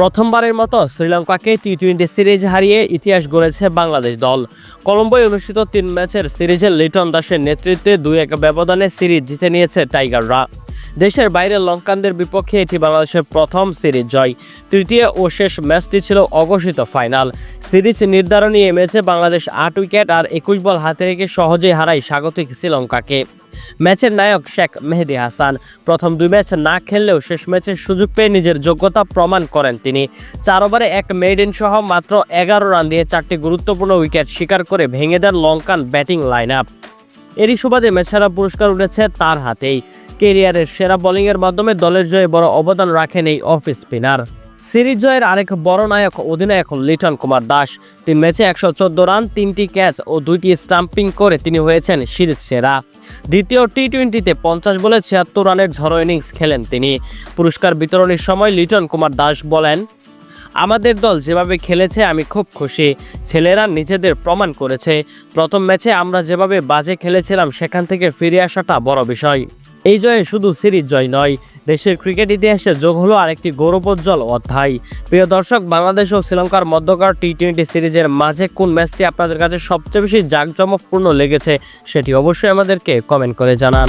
প্রথমবারের মতো শ্রীলঙ্কাকে T twenty series হারিয়ে ইতিহাস গড়েছে বাংলাদেশ দল। কলম্বোয় অনুষ্ঠিত তিন ম্যাচের সিরিজে লিটন দাসের নেতৃত্বে দুই এক ব্যবধানে সিরিজ জিতে নিয়েছে টাইগাররা। দেশের বাইরে লঙ্কানদের বিপক্ষে এটি বাংলাদেশের প্রথম সিরিজ জয়। তৃতীয় ও শেষ ম্যাচটি ছিল অঘোষিত ফাইনাল। সিরিজ নির্ধারণী এই ম্যাচে বাংলাদেশ আট উইকেট আর একুশ বল হাতে রেখে সহজেই হারায় স্বাগতিক শ্রীলঙ্কাকে। ম্যাচের নায়ক শেখ মেহেদি হাসান। প্রথম দুই ম্যাচ না খেললেও শেষ ম্যাচে সুযোগ পেয়ে নিজের যোগ্যতা প্রমাণ করেন তিনি। চার ওভারে এক মেইডেন সহ মাত্র এগারো রান দিয়ে চারটি গুরুত্বপূর্ণ উইকেট শিকার করে ভেঙে দেন লঙ্কান ব্যাটিং লাইন আপ এরই সুবাদে ম্যাচেরা পুরস্কার উঠেছে তার হাতেই। কেরিয়ারের সেরা বোলিংয়ের মাধ্যমে দলের জয়ে বড় অবদান রাখেন এই অফ স্পিনার। সিরিজ জয়ের আরেক বড় নায়ক অধিনায়ক লিটন কুমার দাস। তিন ম্যাচে একশো চোদ্দ রান, তিনটি ক্যাচ ও দুইটি স্টাম্পিং করে তিনি হয়েছেন সিরিজ সেরা। দ্বিতীয় টি টোয়েন্টিতে পঞ্চাশ বলে ছিয়াত্তর রানের ঝড়ো ইনিংস খেলেন তিনি। পুরস্কার বিতরণের সময় লিটন কুমার দাস বলেন, আমাদের দল যেভাবে খেলেছে, আমি খুব খুশি। ছেলেরা নিজেদের প্রমাণ করেছে। প্রথম ম্যাচে আমরা যেভাবে বাজে খেলেছিলাম, সেখান থেকে ফিরে আসাটা বড় বিষয়। এই জয়ে শুধু সিরিজ জয় নয় দেশের ক্রিকেট ইতিহাসে যোগ হলো আরেকটি গৌরবোজ্জ্বল অধ্যায়। প্রিয় দর্শক, বাংলাদেশ ও শ্রীলঙ্কার মধ্যকার টি টোয়েন্টি সিরিজের মাঝে কোন ম্যাচটি আপনাদের কাছে সবচেয়ে বেশি জাঁকজমকপূর্ণ লেগেছে, সেটি অবশ্যই আমাদেরকে কমেন্ট করে জানান।